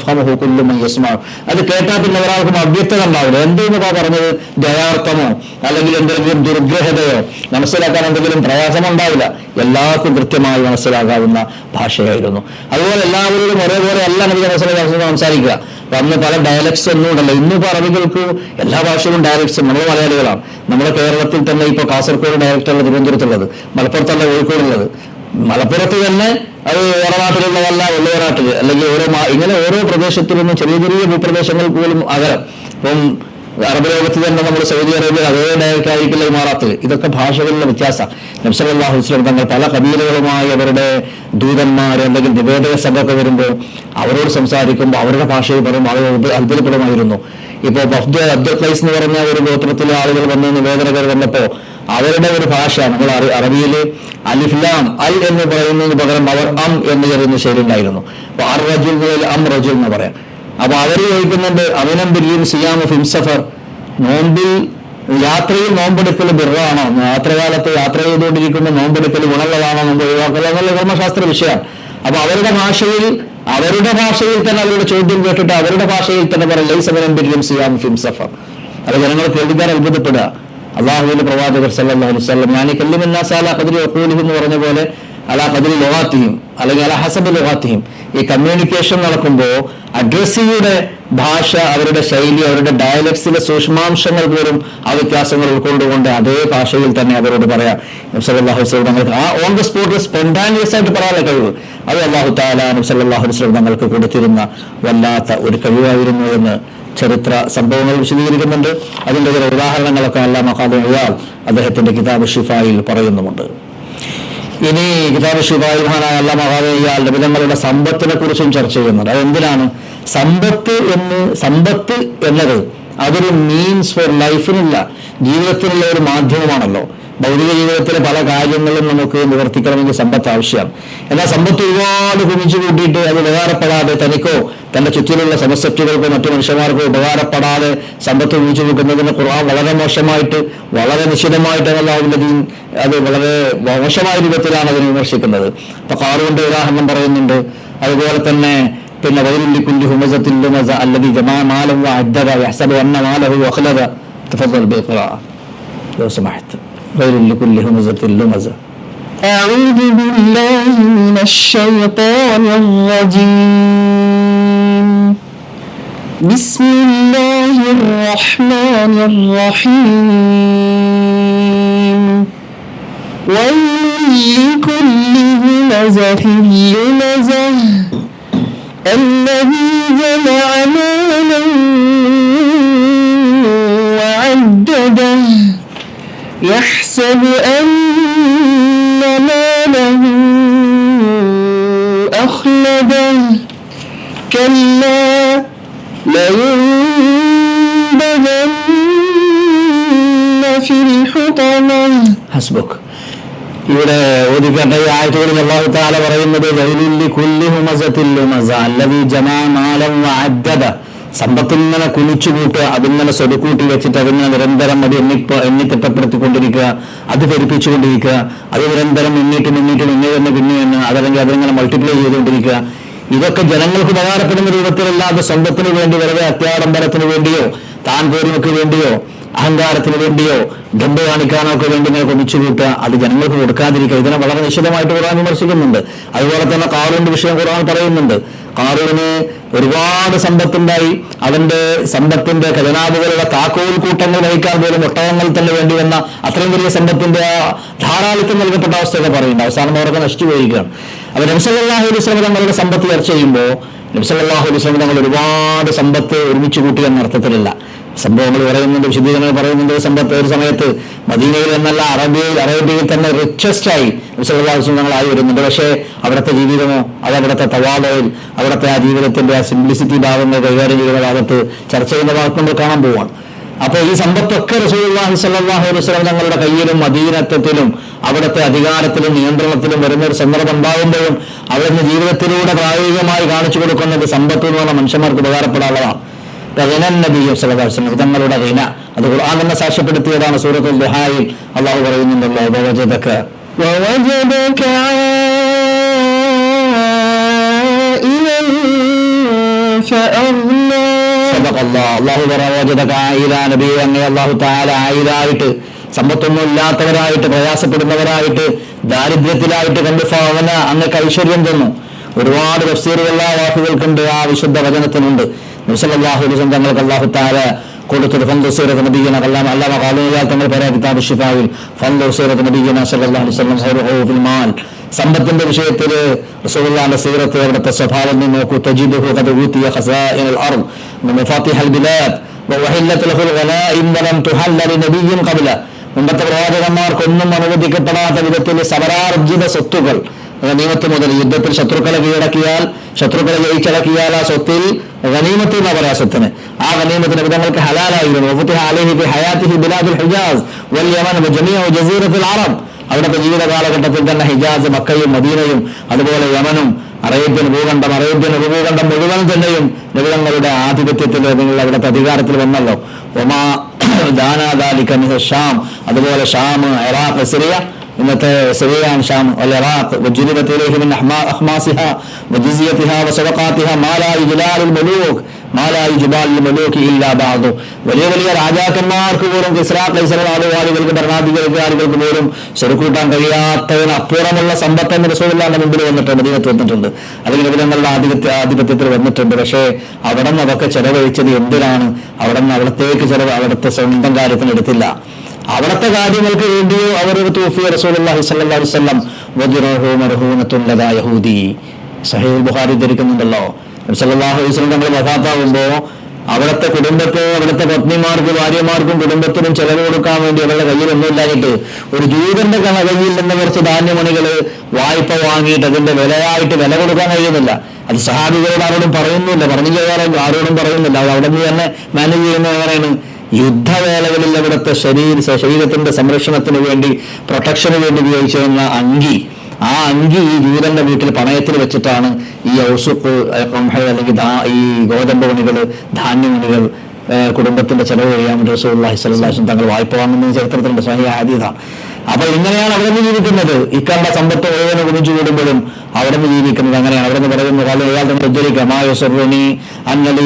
S2: അത് കേട്ടാൽ പിന്നെ ഒരാൾക്കും അവ്യക്തത ഉണ്ടാവില്ല. എന്തെന്ന് പറഞ്ഞത് ദയാർത്ഥമോ അല്ലെങ്കിൽ എന്തെങ്കിലും ദുർഗ്രഹതയോ? മനസ്സിലാക്കാൻ എന്തെങ്കിലും പ്രയാസമുണ്ടാവില്ല എല്ലാവർക്കും കൃത്യമായി മനസ്സിലാകാവുന്ന ഭാഷയായിരുന്നു. അതുപോലെ എല്ലാവരോടും ഒരേപോലെ അല്ല നബി മനസ്സിലാക്കാൻ സംസാരിക്കുക. അന്ന് പല ഡയലക്ട്സ് ഒന്നും ഉണ്ടല്ലോ. ഇന്നിപ്പോ അറബികൾക്ക് എല്ലാ ഭാഷയിലും ഡയലക്ട്സ് നമ്മൾ മലയാളികളാണ്. നമ്മുടെ കേരളത്തിൽ തന്നെ ഇപ്പൊ കാസർഗോഡ് ഡയലക്ടറുള്ള തിരുവനന്തപുരത്തുള്ളത്. മലപ്പുറത്തല്ല കോഴിക്കോടുള്ളത്. മലപ്പുറത്ത് തന്നെ അത് വേറെ നാട്ടിലുള്ളതല്ല വെള്ളവനാട്ടിൽ അല്ലെങ്കിൽ ഓരോ ഇങ്ങനെ ഓരോ പ്രദേശത്തിൽ നിന്നും ചെറിയ ചെറിയ ഭൂപ്രദേശങ്ങൾ പോലും അകലം. ഇപ്പം അറബ് ലോകത്ത് തന്നെ നമ്മൾ സൗദി അറേബ്യ അതേ ഡയറക്റ്റായിരിക്കില്ല ഇമാറാത്തിൽ ഇതൊക്കെ ഭാഷകളിലെ വ്യത്യാസം. നബ്സലാഹു വസ്ലം തങ്ങൾ പല കബീലകളുമായി അവരുടെ ദൂതന്മാർ അല്ലെങ്കിൽ നിവേദക സംഘമൊക്കെ വരുമ്പോൾ അവരോട് സംസാരിക്കുമ്പോൾ അവരുടെ ഭാഷയിൽ പറയുമ്പോൾ അത് അത്ഭുത- അത്ഭുതപ്പെടുമായിരുന്നു. ഇപ്പോൾ ബഫ്ദ അബ്ദുൽ ഖൈസ് എന്ന് പറഞ്ഞ ഒരു ഗോത്രത്തിലെ ആളുകൾ വന്ന് നിവേദനകൾ വന്നപ്പോൾ അവരുടെ ഒരു ഭാഷ നമ്മൾ അറി അറബിയിൽ അലിഫ്ലാം അൽ എന്ന് പറയുന്നതിന് പകരം അവർ അം എന്ന് കരുതുന്ന ശൈലി ഉണ്ടായിരുന്നു. അപ്പൊ അർ റജുൽ മുതൽ അം റജുൽ എന്ന് പറയാം. അപ്പൊ അവർ ചോദിക്കുന്നുണ്ട് അവനം ബില്ലിയും സിയാമു ഫിംസഫർ നോമ്പിൽ യാത്രയിൽ നോമ്പെടുക്കൽ ബിറാണോ യാത്രകാലത്ത് യാത്ര ചെയ്തുകൊണ്ടിരിക്കുന്ന നോമ്പെടുക്കൽ ഗുണങ്ങളാണോ നോമ്പ് ഒഴിവാക്കൽ? എന്നുള്ള കർമ്മശാസ്ത്ര വിഷയമാണ്. അപ്പൊ അവരുടെ ഭാഷയിൽ അവരുടെ ഭാഷയിൽ തന്നെ അവരുടെ ചോദ്യം കേട്ടിട്ട് അവരുടെ ഭാഷയിൽ തന്നെ പറയും ലൈസവനം ബില്ലിയും സിയാം ഫിംസഫർ അത് ജനങ്ങൾ കേൾക്കാൻ അത്ഭുതപ്പെടുക. അള്ളാഹുവിന്റെ പ്രവാചകർ സല്ലല്ലാഹു അലൈഹി വസല്ലം ഞാൻ കല്ലിമിന്നാസ് സാല ഖദ്രി ഒക്കൂലി എന്ന് പറഞ്ഞ പോലെ അലാ ഖദ്രി ലൊഹാത്തിയും അല്ലെങ്കിൽ അല ഹസബ് ലൊഹാത്തിയും ഈ കമ്മ്യൂണിക്കേഷൻ നടക്കുമ്പോൾ അഡ്രസ്സിയുടെ ഭാഷ അവരുടെ ശൈലി അവരുടെ ഡയലക്ട്സിലെ സൂക്ഷ്മാംശങ്ങൾ പോലും ആ വ്യത്യാസങ്ങൾ ഉൾക്കൊണ്ടുകൊണ്ട് അതേ ഭാഷയിൽ തന്നെ അവരോട് പറയാം. സല്ലല്ലാഹു അലൈഹി തങ്ങൾക്ക് ആ ഓൺ ദ സ്പോട്ട് സ്പോണ്ടാനിയസ് ആയിട്ട് പറയാനുള്ള കഴിവ്. അത് അള്ളാഹു താല സല്ലല്ലാഹു അലൈഹി തങ്ങൾക്ക് കൊടുത്തിരുന്ന വല്ലാത്ത ഒരു കഴിവായിരുന്നു എന്ന് ചരിത്ര സംഭവങ്ങൾ വിശദീകരിക്കുന്നുണ്ട്. അതിന്റെ ചില ഉദാഹരണങ്ങളൊക്കെ അല്ലാ മഹാദ് ഇയാൾ അദ്ദേഹത്തിന്റെ കിതാബ് ഷിഫായിൽ പറയുന്നുമുണ്ട്. ഇനി കിതാബ് ഷിഫായിൽ മഹാനായ അല്ലാ മഹാദ് ഇയാൾ ലഭിതങ്ങളുടെ സമ്പത്തിനെ കുറിച്ചും ചർച്ച ചെയ്യുന്നുണ്ട്. അതെന്തിനാണ്? സമ്പത്ത് എന്ന് സമ്പത്ത് എന്നത് അതൊരു മീൻസ് ഫോർ ലൈഫിനില്ല ജീവിതത്തിനുള്ള ഒരു മാധ്യമമാണല്ലോ. ഭൗതിക ജീവിതത്തിലെ പല കാര്യങ്ങളും നമുക്ക് നിവർത്തിക്കണമെങ്കിൽ സമ്പത്ത് ആവശ്യമാണ് എന്നാൽ സമ്പത്ത് ഒരുപാട് കുമിച്ചു കൂട്ടിയിട്ട് അത് ഉപകാരപ്പെടാതെ തനിക്കോ തന്റെ ചുറ്റിലുള്ള സമസെറ്റുകൾക്കോ മറ്റു മനുഷ്യന്മാർക്കോ ഉപകാരപ്പെടാതെ സമ്പത്ത് കുമിച്ചു കൂട്ടുന്നതിന് ഖുർആൻ വളരെ മോശമായിട്ട് വളരെ നിശ്ചിതമായിട്ട് അല്ലാഹുവിന്റെ ദീൻ അത് വളരെ മോശമായ രൂപത്തിലാണ് അതിനെ വിമർശിക്കുന്നത്. അപ്പൊ കാറുകൊണ്ട് ഉദാഹരണം പറയുന്നുണ്ട്. അതുപോലെ തന്നെ إن غير لكل همزة لمزة الذي جمع مالا وعددا يحسب أن ماله أخلد تفضل بقراءة لو سمحت. غير لكل همزة لمزة.
S3: أعوذ بالله من الشيطان الرجيم. بسم الله الرحمن الرحيم. ويل لكل همزة لمزة. الذي جمع مالا وعدده. يحسب أن ماله أخلده. كلا لينبذن
S2: ഇവിടെ ഓദിക്കേണ്ട ഈ ആയത്തുകളിൽ അള്ളാഹു താല പറയുന്നത് സമ്പത്തിങ്ങനെ ഇങ്ങനെ കൂട്ടുക അതിങ്ങനെ സ്വരുക്കൂട്ടി വെച്ചിട്ട് അതിങ്ങനെ നിരന്തരം അത് എണ്ണി എണ്ണി തിട്ടപ്പെടുത്തിക്കൊണ്ടിരിക്കുക അത് പെരുപ്പിച്ചുകൊണ്ടിരിക്കുക അത് നിരന്തരം മുന്നിട്ട് മുന്നിട്ട് മുന്നേ തന്നെ പിന്നെ തന്നെ അതല്ലെങ്കിൽ അതിങ്ങനെ മൾട്ടിപ്ലൈ ചെയ്തുകൊണ്ടിരിക്കുക. ഇതൊക്കെ ജനങ്ങൾക്ക് ഉപകാരപ്പെടുന്ന രൂപത്തിലല്ലാതെ സ്വന്തത്തിന് വേണ്ടി വെറുതെ അത്യാഡംബരത്തിന് വേണ്ടിയോ താൻ പോരുമക്ക് വേണ്ടിയോ അഹങ്കാരത്തിന് വേണ്ടിയോ ഗന്ധ കാണിക്കാനോ ഒക്കെ വേണ്ടി ഒന്നിച്ചു കൂട്ടുക അത് ജനങ്ങൾക്ക് കൊടുക്കാതിരിക്കുക ഇതിനെ വളരെ നിശ്ചിതമായിട്ട് ഖുർആൻ വിമർശിക്കുന്നുണ്ട്. അതുപോലെ തന്നെ കാറൂന്റെ വിഷയം ഖുർആൻ പറയുന്നുണ്ട്. കാറൂന് ഒരുപാട് സമ്പത്തുണ്ടായി. അവന്റെ സമ്പത്തിന്റെ ഖജനാവുകളുടെ താക്കോൽ കൂട്ടങ്ങൾ വഹിക്കാൻ പോലും ഒട്ടകങ്ങൾ തന്നെ വേണ്ടി വന്ന അത്രയും വലിയ സമ്പത്തിന്റെ ധാരാളിത്തം നൽകപ്പെട്ട അവസ്ഥയൊക്കെ പറയുന്നുണ്ട്. അവസാനം അവരൊക്കെ നശിച്ചു പോയിരിക്കുകയാണ്. അപ്പൊ നബ്സല്ലാഹു അലൈഹി സ്വലം തങ്ങളുടെ സമ്പത്ത് ചർച്ച ചെയ്യുമ്പോൾ നബ്സല്ലാഹു അലൈഹി സ്വലം തങ്ങൾ ഒരുപാട് സമ്പത്ത് ഒരുമിച്ച് കൂട്ടി എന്ന അർത്ഥത്തിലല്ല സംഭവങ്ങൾ പറയുന്നുണ്ട് വിശദീകരണങ്ങൾ പറയുന്നുണ്ട്. സമ്പത്ത് ഒരു സമയത്ത് മദീനയിൽ എന്നല്ല അറബിയയിൽ അറേബ്യയിൽ തന്നെ റിച്ചസ്റ്റ് ആയി തങ്ങളായി വരുന്നുണ്ട്. പക്ഷേ അവിടുത്തെ ജീവിതമോ അത് അവിടുത്തെ തവാലയിൽ അവിടുത്തെ ആ ജീവിതത്തിന്റെ ആ സിംപ്ലിസിറ്റി ഭാഗങ്ങൾ കൈകാര്യം ചെയ്യുന്ന ഭാഗത്ത് ചർച്ച ചെയ്യുന്ന ഭാഗത്ത് നമ്മൾ കാണാൻ പോവാണ്. അപ്പോൾ ഈ സമ്പത്തൊക്കെ വസല്ലം തങ്ങളുടെ കയ്യിലും അധീനത്വത്തിലും അവിടുത്തെ അധികാരത്തിലും നിയന്ത്രണത്തിലും വരുന്ന ഒരു സന്ദർഭം ഉണ്ടാകുമ്പോഴും അവിടുന്ന് ജീവിതത്തിലൂടെ പ്രായോഗികമായി കാണിച്ചു കൊടുക്കുന്നത് സമ്പത്ത് എന്ന് പറഞ്ഞ മനുഷ്യന്മാർക്ക് ഉപകാരപ്പെടാനുള്ളതാണ്. റഹിനൻ നബിയും സല്ലല്ലാഹു അലൈഹി വസല്ലം തങ്ങളുടെ റഹിന അത് ഖുർആൻ തന്നെ സാക്ഷ്യപ്പെടുത്തിയതാണ് സൂറത്തുൽ ദുഹായിൽ അള്ളാഹു പറയുന്നുണ്ടല്ലോ വവജദക
S3: ووجدك عائلا فأغنى
S2: സദഖ അല്ലാഹ്. അള്ളാഹു പറ വജദക ആയില നബി അങ്ങേ അള്ളാഹു താല ആയിലായിട്ട് സമ്പത്തൊന്നും ഇല്ലാത്തവരായിട്ട് പ്രയാസപ്പെടുന്നവരായിട്ട് ദാരിദ്ര്യത്തിലായിട്ട് കണ്ട് ഫവന അങ്ങക്ക് ഐശ്വര്യം തന്നു ഒരുപാട് തഫ്സീറുകൾ ആ വാക്കുകൾക്കുണ്ട് ആ വിശുദ്ധ വചനത്തിനുണ്ട് മുസലല്ലാഹുലിസം തങ്ങൾക്ക് അള്ളാഹുത്താര കൊടുത്തൊരു ഫന്ദു സീറത്ത് നബീന കല്ലാം അല്ലാമ കാലുയാൽ തങ്ങൾ പറയാ കിതാബ് ഷിഫാവിൽ ഫന്ദു സീറത്ത് നബീന സല്ലല്ലാഹു അലൈഹി വസല്ലം ഹൈറുഹു മാൽ സമ്പത്തിന്റെ വിഷയത്തിൽ റസൂലുള്ളാഹിന്റെ സീറത്ത് അവിടുത്തെ സ്വഭാവം നീ നോക്കൂ. തജീബുഹു ഖദ് ഊതിയ ഖസാഇൽ അർദ് മഫാത്തിഹൽ ബിലാദ് വഹല്ലത് ലഹുൽ ഗലായിം വലം തുഹല്ല ലിനബിയ്യിൻ ഖബ്ല മുമ്പത്തെ പ്രവാചകന്മാർക്കൊന്നും അനുവദിക്കപ്പെടാത്ത വിധത്തിൽ സമരാർജിത സ്വത്തുകൾ ഗനീമത്ത് മുതൽ യുദ്ധത്തിൽ ശത്രുക്കളെ കീഴടക്കിയാൽ ശത്രുക്കളെ ജയിച്ചടക്കിയാൽ ആ സ്വത്തിൽ ഗനീമത്ത് എന്ന പറയാ സ്വത്തിന്. ആ ഗനീമത്തിന് വിധങ്ങൾക്ക് ഹലാലായിരുന്നു. അറബ്. അവിടുത്തെ ജീവിത കാലഘട്ടത്തിൽ തന്നെ ഹിജാസ് മക്കയും മദീനയും അതുപോലെ യമനും അറേബ്യൻ ഭൂഖണ്ഡം അറേബ്യൻ ഉപഭൂഖണ്ഡം മുഴുവൻ തന്നെയും നിബിധങ്ങളുടെ ആധിപത്യത്തിൽ നിങ്ങൾ അവിടുത്തെ അധികാരത്തിൽ വന്നല്ലോ. ഒമാ ദാനാദാലിക മിഹ ഷാം അതുപോലെ ഷാം ഇറാഖ് സിറിയ ഇന്നത്തെ സിറിയാൻ ഷാം ഇറാഖ് വജുലിബത്ത് ഇലൈഹി മിൻ അഹ്മാ- അഹ്മാസിഹാ വജിസിയതിഹാ വസവഖാതിഹാ മാ മലൂഖ് യുജ്ലാലുൽ മുലൂക് മാ ലാ യുജ്ബാലുൽ മുലൂക് ഇല്ലാ ബഅദു. വലിയ വലിയ രാജാക്കന്മാർക്ക് പോലും ഇസ്രാ കൈസറ നാടുവാദികൾക്ക് ഭരണാധികാരികൾക്ക് പോലും ചെറുക്കൂട്ടാൻ കഴിയാത്തതിന് അപ്പുറമുള്ള സമ്പത്ത് റസൂലുള്ളാഹിന്റെ മുമ്പിൽ വന്നിട്ടുണ്ട് മദീനത്ത് വന്നിട്ടുണ്ട്. അല്ലെങ്കിൽ ഇവിടങ്ങളുടെ ആധിപത്യ ആധിപത്യത്തിൽ വന്നിട്ടുണ്ട്. പക്ഷേ അവിടെ നിന്ന് അതൊക്കെ ചെലവഴിച്ചത് എന്തിനാണ്? അവിടെ നിന്ന് അവിടത്തേക്ക് ചെലവ് അവിടുത്തെ സ്വന്തം കാര്യത്തിന് എടുത്തില്ല. അവിടുത്തെ കാര്യങ്ങൾക്ക് വേണ്ടിയോ അവർ തൂഫി യഹൂദി. സഹീഹ് ബുഖാരി ധരിക്കുന്നുണ്ടല്ലോ. അലൈഹി വസല്ലം നമ്മൾ അവിടുത്തെ കുടുംബത്തെ അവിടുത്തെ പത്നിമാർക്കും ഭാര്യമാർക്കും കുടുംബത്തിനും ചെലവ് കൊടുക്കാൻ വേണ്ടി അവരുടെ കയ്യിൽ ഒന്നുമില്ലാഞ്ഞിട്ട് ഒരു ജൂതന്റെ കയ്യിൽ നിന്ന് കുറച്ച് ധാന്യമണികൾ വായ്പ വാങ്ങിയിട്ട് അതിന്റെ വിലയായിട്ട് വില കൊടുക്കാൻ കഴിയുന്നില്ല. അത് സഹാബികളോട് ആരോടും പറയുന്നില്ല പറഞ്ഞു ചെയ്യാറും ആരോടും പറയുന്നില്ല. അത് അവിടെ നിന്ന് തന്നെ മാനേജ് ചെയ്യുന്ന യുദ്ധവേളകളിൽ അവിടുത്തെ ശരീര ശരീരത്തിന്റെ സംരക്ഷണത്തിന് വേണ്ടി പ്രൊട്ടക്ഷന് വേണ്ടി ഉപയോഗിച്ചിരുന്ന അങ്കി. ആ അങ്കി ഈ ജൂതന്റെ വീട്ടിൽ പണയത്തിൽ വെച്ചിട്ടാണ് ഈ ഔസുപ്പ് അല്ലെങ്കിൽ ഈ ഗോതമ്പ് മണികൾ ധാന്യമണികൾ കുടുംബത്തിന്റെ ചെലവ് കഴിയാൻ റസൂലുള്ളാഹി സ്വല്ലല്ലാഹു തങ്ങൾ വായ്പ വാങ്ങുന്ന ചരിത്രത്തിന്റെ സ്വയം ഹദീസാണ്. അപ്പൊ എങ്ങനെയാണ് അവിടെ നിന്ന് ജീവിക്കുന്നത്. ഇക്കണ്ട സമ്പത്ത് ഓരോന്ന് കുടിച്ചു കൂടുമ്പോഴും അവിടെ നിന്ന് ജീവിക്കുന്നത് അങ്ങനെയാണ്. അവിടെ നിന്ന് പറയുന്ന കാലം ഒരാൾ തന്നെ ഉദ്ധരിക്കാം ആ യുസറുനി അന്നലി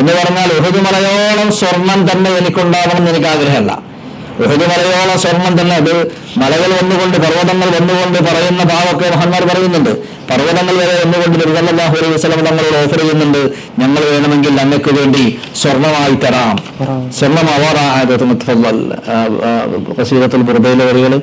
S2: എന്ന് പറഞ്ഞാൽ ഉഹുദ് മലയോളം സ്വർണം തന്നെ എനിക്കുണ്ടാവണം എന്ന് എനിക്ക് ആഗ്രഹമല്ല ഉഹുദ് മലയോളം സ്വർണം തന്നെ അത് മലകൾ വന്നുകൊണ്ട് പർവതങ്ങൾ വന്നുകൊണ്ട് പറയുന്ന ഭാവമൊക്കെ മഹന്മാർ പറയുന്നുണ്ട്. പർവതങ്ങൾ വരെ വന്നുകൊണ്ട് നിർമ്മല്ലാഹു അലൈഹി വസല്ലം തങ്ങളോട് ഓഫർ ചെയ്യുന്നുണ്ട്. ഞങ്ങൾ വേണമെങ്കിൽ അങ്ങക്ക് വേണ്ടി സ്വർണമായി തരാം. സ്വർണം അവാറായതുൽ ബുർദയിലെ വരികൾ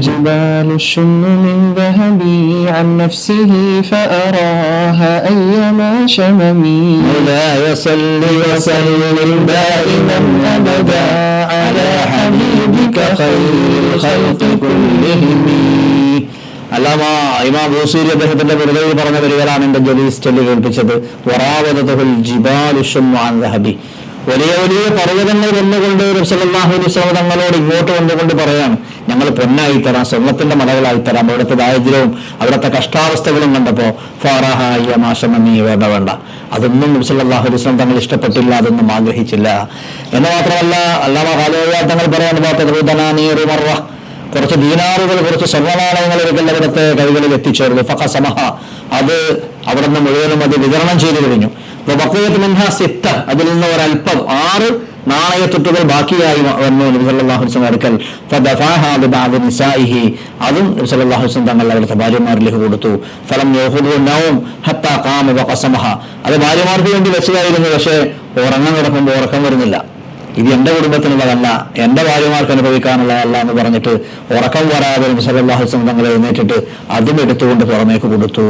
S3: جبال الشم من ذهبي عن نفسه فأراها أيما شممي
S2: مولاي صل وسلم دائما ابدا على حبيبك خير الخلق كلهم അല്ലാമ ഇമാം ബൂസൂരി അദ്ദേഹത്തിന്റെ വെറുതെ പറഞ്ഞ വരികളാണ് എന്റെ ജലീസ് ചൊല്ലി കേൾപ്പിച്ചത് വറാവതഹുൽ ജിബാലുഷും ആൻ ദഹബി വലിയ വലിയ പർവതങ്ങൾ വന്നുകൊണ്ട് അലൈഹി തങ്ങളോട് ഇങ്ങോട്ട് വന്നുകൊണ്ട് പറയാണ്. ഞങ്ങൾ പൊന്നായി തരാം സ്വർണത്തിന്റെ മലകളായി തരാം അവിടുത്തെ ദാരിദ്ര്യവും അവിടുത്തെ കഷ്ടാവസ്ഥകളും കണ്ടപ്പോ ഫാറഹായ മാഷമീ വേണ്ട വേണ്ട. അതൊന്നും വസല്ലം തങ്ങൾ ഇഷ്ടപ്പെട്ടില്ല അതൊന്നും ആഗ്രഹിച്ചില്ല. എന്ന് മാത്രമല്ല അല്ലാമ കാലോയ തങ്ങൾ പറയാൻ മറ. കുറച്ച് ദീനാറുകൾ കുറച്ച് സ്വർണനാണയങ്ങൾ ഒരിക്കൽ അവിടുത്തെ കൈകളിൽ എത്തിച്ചേർന്നു. ഫഖ സമഹ അത് അവിടെ നിന്ന് മുഴുവനും അത് വിതരണം ചെയ്തു കഴിഞ്ഞു. സിത്ത അതിൽ നിന്ന് ഒരല്പം ആറ് നാണയത്തുട്ടുകൾ ബാക്കിയായി വന്നു നബി അടുക്കൽ. അതും നബി തങ്ങൾ അവരുടെ ഭാര്യമാരിലേക്ക് കൊടുത്തു. ഫലം അത് ഭാര്യമാർക്ക് വേണ്ടി വെച്ചതായിരുന്നു പക്ഷേ ഉറങ്ങാൻ കിടക്കുമ്പോൾ ഉറക്കം വരുന്നില്ല. ഇത് എന്റെ കുടുംബത്തിനുള്ളതല്ല എന്റെ ഭാര്യമാർക്ക് അനുഭവിക്കാനുള്ളതല്ല എന്ന് പറഞ്ഞിട്ട് ഉറക്കം വരാതെ നബി വസല്ലം തങ്ങൾ എഴുന്നേറ്റിട്ട് അതും എടുത്തുകൊണ്ട് പുറമേക്ക് കൊടുത്തു.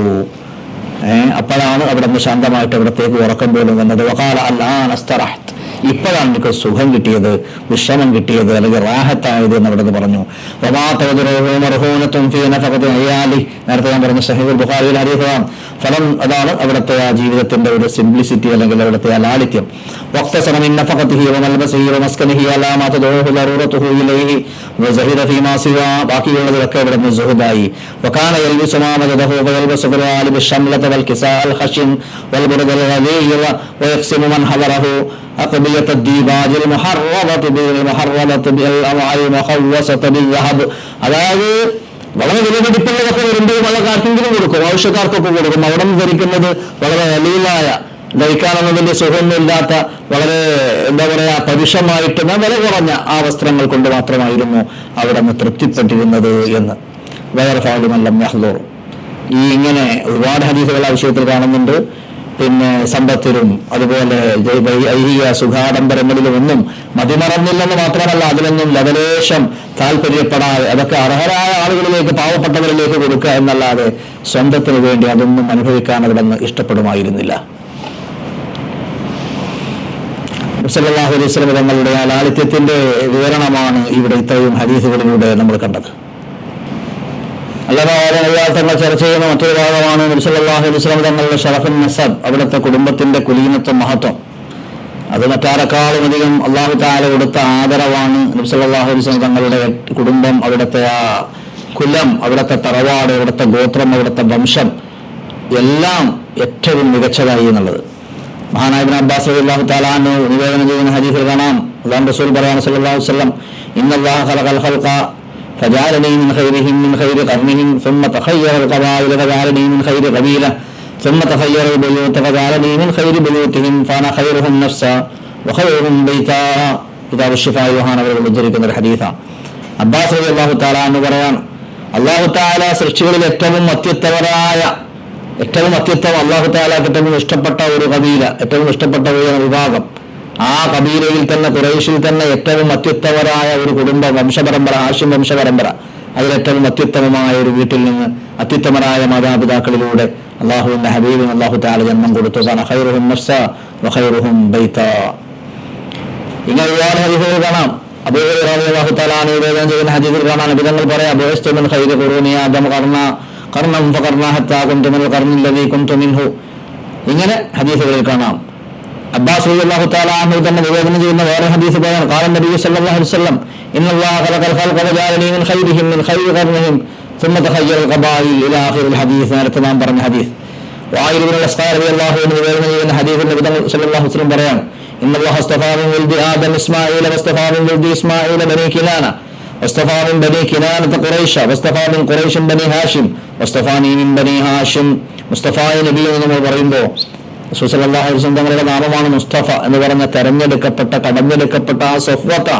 S2: അപ്പോഴാണ് അവിടെ നിന്ന് ശാന്തമായിട്ട് അവിടത്തേക്ക് ഉറക്കം പോലും വന്നത്. വകാല അല്ലാൻ അസ്തറഹ്ത്. ഇപ്പോഴാണ് എനിക്ക് സുഖം കിട്ടിയത് വിശ്രമം കിട്ടിയത് അല്ലെങ്കിൽ റാഹത്തായത് എന്ന് അവിടെ നിന്ന് പറഞ്ഞു നേരത്തെ ഞാൻ പറഞ്ഞ സഹീബുൽ ബുഖാരിയിൽ ഹരീഫാണ് ഫലം അതാണ് അവിടുത്തെ ആ ജീവിതത്തിന്റെ ഒരു സിംപ്ലിസിറ്റി അല്ലെങ്കിൽ അവിടുത്തെ ആ ലാളിത്യം. واقتصر من نفقته وملبسه ومسكنه على ما تدعوه ضرورته اليه وزهد فيما سوى ബാക്കിയുള്ളതിലൊക്കെ ഇവിടെ നിന്ന് സുഹൃദായി وكان يلبس ما وجده فيلبس في الغالب الشملة والكساء الخشن والبرد الغليظ ويقسم من حضره أقبية الديباج المحرضة بالمحرضة بالأمعاء المخوصة بالذهب അതായത് വളരെ വിലപിടിപ്പുള്ളതൊക്കെ വരുമ്പോൾ വളരെ ആർക്കെങ്കിലും കൊടുക്കും ആവശ്യക്കാർക്കൊക്കെ കൊടുക്കും അവിടെ നിന്ന് ധരിക്കുന്നത് വളരെ വലിയതായ ധരിക്കാനൊന്നും വലിയ സുഖമൊന്നുമില്ലാത്ത വളരെ എന്താ പറയാ പരുഷമായിട്ട് വില കുറഞ്ഞ ആ വസ്ത്രങ്ങൾ കൊണ്ട് മാത്രമായിരുന്നു അവിടെ നിന്ന് തൃപ്തിപ്പെട്ടിരുന്നത് എന്ന്. വേറെ ഫാലുമല്ലം മെഹ്ലൂർ ഈ ഇങ്ങനെ ഒരുപാട് ഹദീസുകൾ ആ വിഷയത്തിൽ കാണുന്നുണ്ട്. പിന്നെ സമ്പത്തിലും അതുപോലെ ഐഹിക സുഖാഡംബരങ്ങളിലും ഒന്നും മതിമറന്നില്ലെന്ന് മാത്രമല്ല അതിലൊന്നും ലവലേശം താല്പര്യപ്പെടാതെ അതൊക്കെ അർഹരായ ആളുകളിലേക്ക് പാവപ്പെട്ടവരിലേക്ക് കൊടുക്കുക എന്നല്ലാതെ സ്വന്തത്തിന് വേണ്ടി അതൊന്നും അനുഭവിക്കാൻ അവിടെ ഇഷ്ടപ്പെടുമായിരുന്നില്ല. സല്ലല്ലാഹു അലൈഹി സ്വലം തങ്ങളുടെ ആ ലാളിത്യത്തിന്റെ വിവരണമാണ് ഇവിടെ ഇത്രയും ഹരീസുകളിലൂടെ നമ്മൾ കണ്ടത്. അല്ലാതെ തങ്ങൾ ചർച്ച ചെയ്യുന്ന മറ്റൊരു ഭാഗമാണ് സല്ലാഹു അലൈഹി സ്വലം തങ്ങളുടെ ഷറഫുൻ നസബ് അവിടുത്തെ കുടുംബത്തിന്റെ കുലീനത്വം മഹത്വം. അത് മറ്റാരെക്കാളും അധികം അള്ളാഹു താല കൊടുത്ത ആദരവാണ് നബ്സല്ലാഹു അലൈഹി സ്വലം തങ്ങളുടെ കുടുംബം അവിടുത്തെ ആ കുലം അവിടുത്തെ തറവാട് അവിടുത്തെ ഗോത്രം അവിടുത്തെ വംശം എല്ലാം ഏറ്റവും മികച്ചതായി എന്നുള്ളത്. മഹാനായ ഇബ്നു അബ്ബാസ് റളിയല്ലാഹു തആല അൻഹു നിവേദനം ചെയ്യുന്ന ഹദീസിൽ കാണാം അല്ലാഹു റസൂൽ പറയാണ് സല്ലല്ലാഹു അലൈഹി വസല്ലം ഇന്നല്ലാഹ ഖലഖൽ ഖൽഖ فجعلني من خيرهم من خير قرنهم ثم تخير القبائل فجعلني من خير قبيلة ثم تخير البيوت فجعلني من خير بيوتهم فأنا خيرهم نفسا وخيرهم بيتا കിതാബ് ഷിഫാ യോഹാൻ അവർ ഉദ്ധരിക്കുന്ന ഒരു ഹദീസാണ് അബ്ബാസ് റബി അള്ളാഹു താല എന്ന് പറയാണ് അള്ളാഹു താല സൃഷ്ടികളിൽ ഏറ്റവും അത്യുത്തമരായ ഏറ്റവും അത്യുത്തം അള്ളാഹു താലാക്ക് ഏറ്റവും ഇഷ്ടപ്പെട്ട ഒരു കബീല ഏറ്റവും ഇഷ്ടപ്പെട്ട ഒരു വിഭാഗം. ആ കബീലയിൽ തന്നെ കുറേശിൽ തന്നെ ഏറ്റവും അത്യുത്തമരായ ഒരു കുടുംബ വംശപരമ്പര ആശയം വംശപരമ്പര. അതിലേറ്റവും അത്യുത്തമമായ ഒരു വീട്ടിൽ നിന്ന് അത്യുത്തമരായ മാതാപിതാക്കളിലൂടെ അള്ളാഹുവിന്റെ ഹബീബിന് അള്ളാഹു താല ജന്മം കൊടുത്തു. ഇങ്ങനെ ഒരുപാട് ഹദീസുകൾ കാണാം. അബൂഹുറാഹു താലാണ് നിവേദനം ചെയ്യുന്ന ഹദീസിൽ കാണാൻ അഭിതങ്ങൾ പറയാം. അബോഹസ്തുമൻ ഹൈദ് ഖുറൂനി ആദം ഖർണ ഖർണം ഫഖർണ ഹത്താ കുന്തുമിൽ ഖർണില്ലദീ കുന്തു മിൻഹു ഇങ്ങനെ ഹദീസുകളിൽ കാണാം അബ്ബാസ് റളിയല്ലാഹു തആല അൻഹു തന്നെ നിവേദനം ചെയ്യുന്ന വേറെ ഹദീസ് പറയാൻ ഖാല നബി സല്ലല്ലാഹു അലൈഹി വസല്ലം ഇന്നല്ലാഹ ഖലഖൽ ഖൽഖ വജഅലനി മിൻ ഖൈരിഹിം മിൻ ഖൈരി ഖർണിഹിം ثم تخير القبائل الى اخر الحديث നേരത്തെ നാം പറഞ്ഞ ഹദീസ് وعائل بن الأسقار رضي الله عنه നിവേദനം ചെയ്യുന്ന ഹദീസിൽ നബി സല്ലല്ലാഹു അലൈഹി വസല്ലം പറയാം إن الله اصطفى من ولد آدم إسماعيل واصطفى من ولد إسماعيل بني كنانة واصطفى من بني كنانة قريشا واصطفى من قريش بني هاشم واصطفاني من بني هاشم മുസ്തഫായ നബി എന്ന് നമ്മൾ പറയുമ്പോൾ സുസലല്ലാഹു അലൈഹി വസല്ലം തങ്ങളുടെ നാമമാണ് മുസ്തഫ എന്ന് പറഞ്ഞ തെരഞ്ഞെടുക്കപ്പെട്ട കടഞ്ഞെടുക്കപ്പെട്ട ആ സൊഫ്വത്ത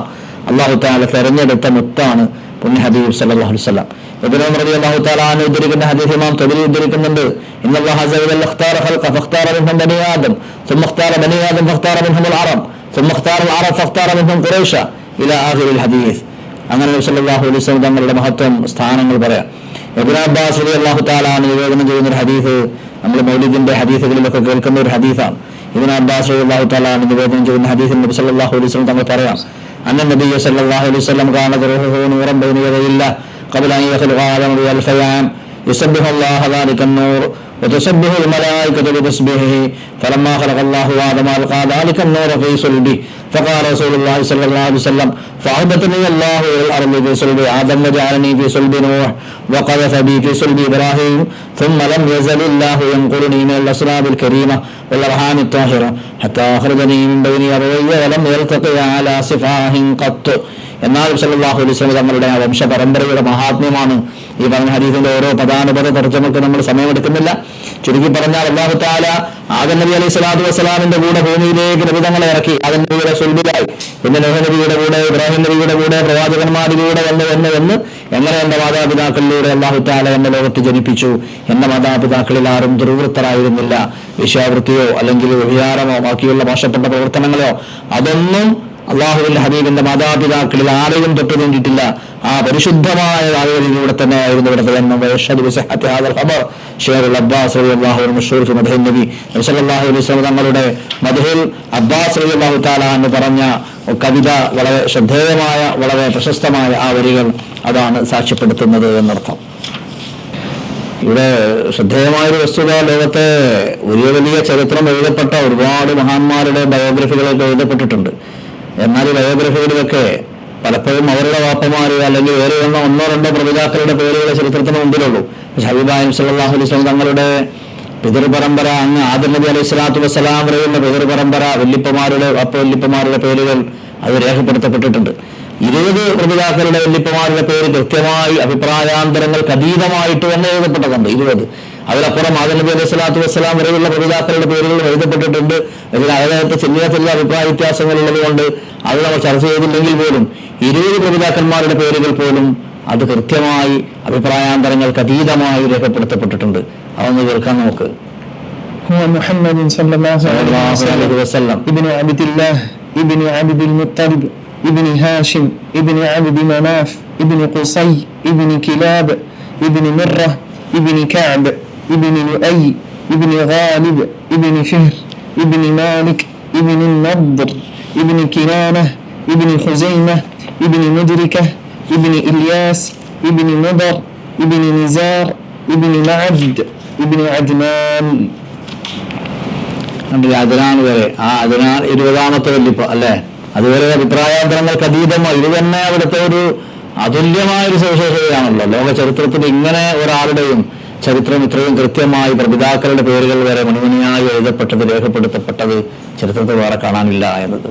S2: അള്ളാഹു താല തെരഞ്ഞെടുത്ത മുത്താണ് പുണ്യ ഹബീബ് സല്ലല്ലാഹു അലൈഹി വസല്ലം ഇബ്നു ഉമർ റളിയല്ലാഹു തആല അൻഹു ഉദ്ധരിക്കുന്ന ഹദീസ് ഇമാം തബരി ഉദ്ധരിക്കുന്നുണ്ട് ഇന്ന അല്ലാഹ അസ്സ വജല്ല اختار خلق فاختار منهم بني آدم ثم اختار بني آدم فاختار منهم العرب ثم اختار العرب فاختار منهم قريش إلى آخر الحديث അങ്ങനെ നബി സല്ലല്ലാഹു അലൈഹി വസല്ലം തങ്ങളുടെ മഹത്വം സ്ഥാനങ്ങൾ പറയാം ഇബ്നു അബ്ബാസ് റളിയല്ലാഹു തആല അൻഹു നിവേദനം ചെയ്യുന്ന ഒരു ഹദീസ് നമ്മൾ മൗലിദിന്റെ ഹദീസുകളിലൊക്കെ കേൾക്കുന്ന ഒരു ഹദീസാണ് ഇബ്നു അബ്ബാസ് റളിയല്ലാഹു തആല അൻഹു നിവേദനം ചെയ്യുന്ന ഹദീസിൽ നബി സല്ലല്ലാഹു അലൈഹി വസല്ലം തങ്ങൾ പറയാം അന്ന നബി സല്ലല്ലാഹു അലൈഹി വസല്ലം കാന റൂഹുഹു നൂറൻ ബൈന യദയില്ല قبل أن يخلق آدم بألف عام يسبح الله ذلك النور وتسبح الملائكة بتسبيحه فلما خلق الله آدم ألقى ذلك النور في صلبه فقال رسول الله صلى الله عليه وسلم فعبدني الله إلى الأرض في صلب آدم وجعلني في صلب نوح وقذف بي في صلب إبراهيم ثم لم يزل الله ينقلني من الأسراب الكريمة والأرحام الطاهرة حتى أخرجني من بين أبوي ولم يلتقي على صفاه قط എന്നാൽ സല്ലല്ലാഹു അലൈഹി വസല്ലം തങ്ങളുടെ ആ വംശ പരമ്പരയുടെ മഹാത്മ്യമാണ് ഈ പറഞ്ഞ ഹദീസിന്റെ ഓരോ പദാനുപത തർജ്ജമക്ക് നമ്മൾ സമയമെടുക്കുന്നില്ല ചുരുക്കി പറഞ്ഞാൽ അള്ളാഹു താല നബി അലൈഹി സ്വലാത്തു വസ്സലാമിന്റെ കൂടെ ഭൂമിയിലേക്ക് നബിതങ്ങളെ ഇറക്കി. ആദം നബിയുടെ സുൽബിലായി. പിന്നെ നബി നബിയുടെ കൂടെ ഇബ്രാഹിം നബിയുടെ കൂടെ പ്രവാചകന്മാരിലൂടെ വന്ന് വന്ന് വന്ന് എങ്ങനെ എന്റെ മാതാപിതാക്കളിലൂടെ അള്ളാഹു താല എന്നെ ലോകത്ത് ജനിപ്പിച്ചു? എന്റെ മാതാപിതാക്കളിൽ ആരും ദുർവൃത്തരായിരുന്നില്ല. വിശ്വാവൃത്തിയോ അല്ലെങ്കിൽ വിഹാരമോ ബാക്കിയുള്ള മോശപ്പെട്ട പ്രവർത്തനങ്ങളോ അതൊന്നും അള്ളാഹുവിന്റെ ഹബീബിന്റെ മാതാപിതാക്കളിൽ ആരെയും തൊട്ട് നീണ്ടിട്ടില്ല ആ പരിശുദ്ധമായ ആളുകളിലൂടെ തന്നെ ആയിരുന്നു വസല്ലം തങ്ങളുടെ മദ്ഹിൽ അബ്ബാസ് റളിയല്ലാഹു തആല എന്ന് പറഞ്ഞ കവിത വളരെ ശ്രദ്ധേയമായ വളരെ പ്രശസ്തമായ ആ വരികൾ അതാണ് സാക്ഷ്യപ്പെടുത്തുന്നത് എന്നർത്ഥം. ഇവിടെ ശ്രദ്ധേയമായൊരു വസ്തുത ലോകത്തെ വലിയ വലിയ ചരിത്രം എഴുതപ്പെട്ട ഒരുപാട് മഹാന്മാരുടെ ബയോഗ്രഫികളൊക്കെ എഴുതപ്പെട്ടിട്ടുണ്ട്. എന്നാൽ ഈ ബയോഗ്രഫികളിലൊക്കെ പലപ്പോഴും അവരുടെ വാപ്പമാര് അല്ലെങ്കിൽ വേറെ വന്ന ഒന്നോ രണ്ടോ പ്രതിഭാക്കളുടെ പേരുകളെ ചരിത്രത്തിന് മുമ്പിലുള്ളൂ. ഹബീബായും സല്ലാഹു തങ്ങളുടെ പിതൃപരമ്പര അങ്ങ് ആദിർ നബി അലൈഹി സ്വലാത്തു വസ്സലാം വരെയുള്ള പിതൃപരമ്പര വല്യപ്പമാരുടെ അപ്പ വല്യപ്പമാരുടെ പേരുകൾ അത് രേഖപ്പെടുത്തപ്പെട്ടിട്ടുണ്ട്. ഇരുപത് പ്രതിഭാക്കളുടെ വല്യപ്പമാരുടെ പേര് കൃത്യമായി അഭിപ്രായാന്തരങ്ങൾക്ക് അതീതമായിട്ട് തന്നെ എഴുതപ്പെട്ടതുണ്ട്. ഇരുപത്. അതിലപ്പുറം ആദം നബി അലൈഹി സ്വലാത്തു വസ്സലാം വരെയുള്ള പ്രതിതാക്കളുടെ പേരുകൾ എഴുതപ്പെട്ടിട്ടുണ്ട് ഇതിൽ അതിനകത്ത് ചെറിയ ചെറിയ അഭിപ്രായ വ്യത്യാസങ്ങൾ ഉള്ളതുകൊണ്ട് അത് നമ്മൾ ചർച്ച ചെയ്തില്ലെങ്കിൽ പോലും ഇരുപത് പ്രതിതാക്കന്മാരുടെ പേരുകൾ പോലും അത് കൃത്യമായി അഭിപ്രായാന്തരങ്ങൾക്ക് അതീതമായി രേഖപ്പെടുത്തപ്പെട്ടിട്ടുണ്ട് അതൊന്ന് കേൾക്കാൻ നമുക്ക്
S3: هو محمد صلى الله عليه
S2: സല്ലല്ലാഹു അലൈഹി
S3: وسلم
S2: വസല്ലം
S3: ابن عبد الله ابن عبد المطلب ابن هاشم ابن عبد مناف ابن قصي ابن كلاب ابن مرة ابن كعب ابن لؤي ابن غالب ابن فهر ابن مالك ابن النضر ابن كنانة ابن خزيمة ابن مدركة ابن إلياس ابن مضر ابن نزار ابن معد ابن عدنان
S2: കണ്ടില്ലേ അതിനാൻ വരെ ആ അതിനാൻ ഇരുപതാമത്തെ വല്ലിപ്പ അല്ലേ അതുവരെ അഭിപ്രായാന്തരങ്ങൾക്ക് അതീതമായി ഇത് തന്നെ അവിടുത്തെ ഒരു അതുല്യമായ ഒരു സവിശേഷതയാണല്ലോ ലോക ചരിത്രത്തിൽ ഇങ്ങനെ ഒരാളുടെയും ചരിത്രം ഇത്രയും കൃത്യമായി പ്രപിതാക്കളുടെ പേരുകൾ വരെ മണിമണിയായി എഴുതപ്പെട്ടത് രേഖപ്പെടുത്തപ്പെട്ടത് ചരിത്രത്തിൽ വേറെ കാണാനില്ല എന്നത്.